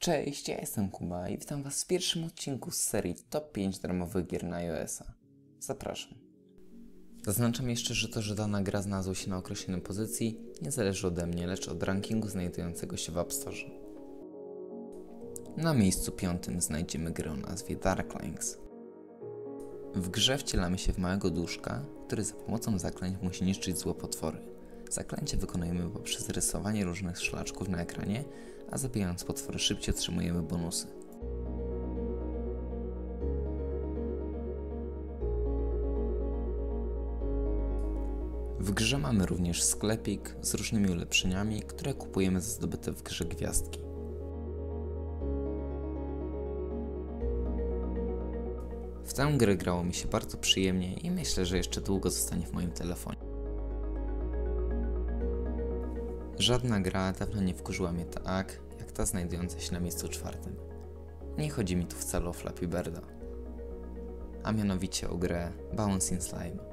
Cześć, ja jestem Kuba i witam Was w pierwszym odcinku z serii Top 5 darmowych gier na iOS-a. Zapraszam. Zaznaczam jeszcze, że to, że dana gra znalazła się na określonej pozycji, nie zależy ode mnie, lecz od rankingu znajdującego się w App Store. Na miejscu piątym znajdziemy grę o nazwie Darklings. W grze wcielamy się w małego duszka, który za pomocą zaklęć musi niszczyć złopotwory. Zaklęcie wykonujemy poprzez rysowanie różnych szlaczków na ekranie, a zabijając potwory szybciej otrzymujemy bonusy. W grze mamy również sklepik z różnymi ulepszeniami, które kupujemy za zdobyte w grze gwiazdki. W tę grę grało mi się bardzo przyjemnie i myślę, że jeszcze długo zostanie w moim telefonie. Żadna gra dawno nie wkurzyła mnie tak, znajdująca się na miejscu czwartym. Nie chodzi mi tu wcale o Flappy Birda, a mianowicie o grę Bouncing Slime.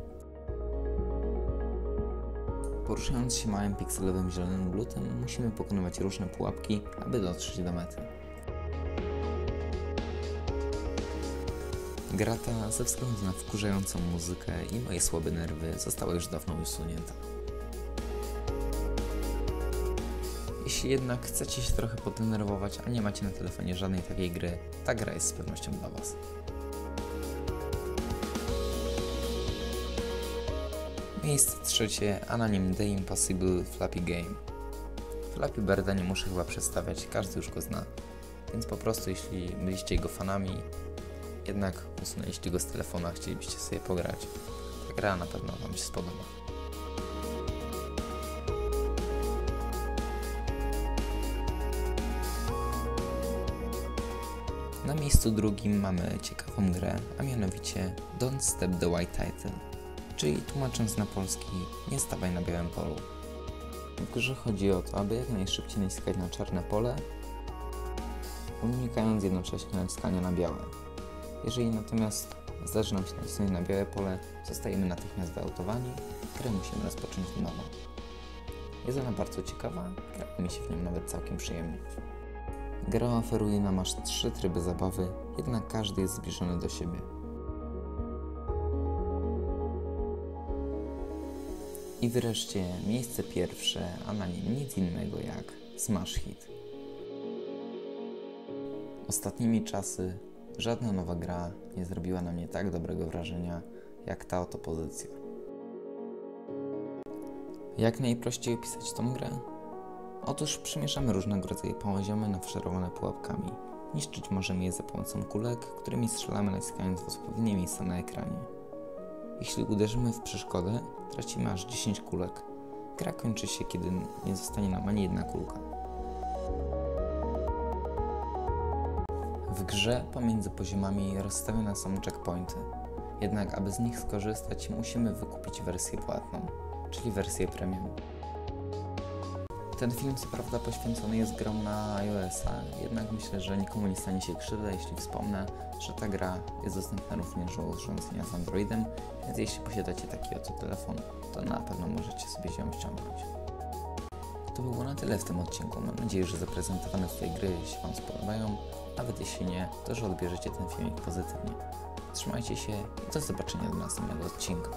Poruszając się małym pikselowym zielonym glutem, musimy pokonywać różne pułapki, aby dotrzeć do mety. Gra ta, ze względu na wkurzającą muzykę i moje słabe nerwy, została już dawno usunięta. Jeśli jednak chcecie się trochę podenerwować, a nie macie na telefonie żadnej takiej gry, ta gra jest z pewnością dla Was. Miejsce trzecie Anonym The Impossible Flappy Game. Flappy Birda nie muszę chyba przedstawiać, każdy już go zna. Więc po prostu jeśli byliście jego fanami, jednak usunęliście go z telefonu, a chcielibyście sobie pograć, ta gra na pewno Wam się spodoba. Na miejscu drugim mamy ciekawą grę, a mianowicie Don't Step the White Title, czyli tłumacząc na polski nie stawaj na białym polu. W grze chodzi o to, aby jak najszybciej naciskać na czarne pole, unikając jednocześnie naciskania na białe. Jeżeli natomiast zdarzy nam się nacisnąć na białe pole, zostajemy natychmiast wyautowani, grę musimy rozpocząć od nowa. Jest ona bardzo ciekawa, gra mi się w nią nawet całkiem przyjemnie. Gra oferuje nam aż trzy tryby zabawy, jednak każdy jest zbliżony do siebie. I wreszcie miejsce pierwsze, a na nim nic innego jak Smash Hit. Ostatnimi czasy żadna nowa gra nie zrobiła na mnie tak dobrego wrażenia jak ta oto pozycja. Jak najprościej opisać tą grę? Otóż przemieszamy różnego rodzaju poziomy nafaszerowane pułapkami. Niszczyć możemy je za pomocą kulek, którymi strzelamy naciskając w odpowiednie miejsca na ekranie. Jeśli uderzymy w przeszkodę, tracimy aż 10 kulek. Gra kończy się, kiedy nie zostanie nam ani jedna kulka. W grze pomiędzy poziomami rozstawione są checkpointy. Jednak aby z nich skorzystać, musimy wykupić wersję płatną, czyli wersję premium. Ten film co prawda poświęcony jest grom na iOS-a, jednak myślę, że nikomu nie stanie się krzywda, jeśli wspomnę, że ta gra jest dostępna również u urządzenia z Androidem, więc jeśli posiadacie taki oto telefon, to na pewno możecie sobie ją ściągnąć. To było na tyle w tym odcinku. Mam nadzieję, że zaprezentowane tutaj gry się Wam spodobają. Nawet jeśli nie, to że odbierzecie ten filmik pozytywnie. Trzymajcie się i do zobaczenia do następnego odcinka.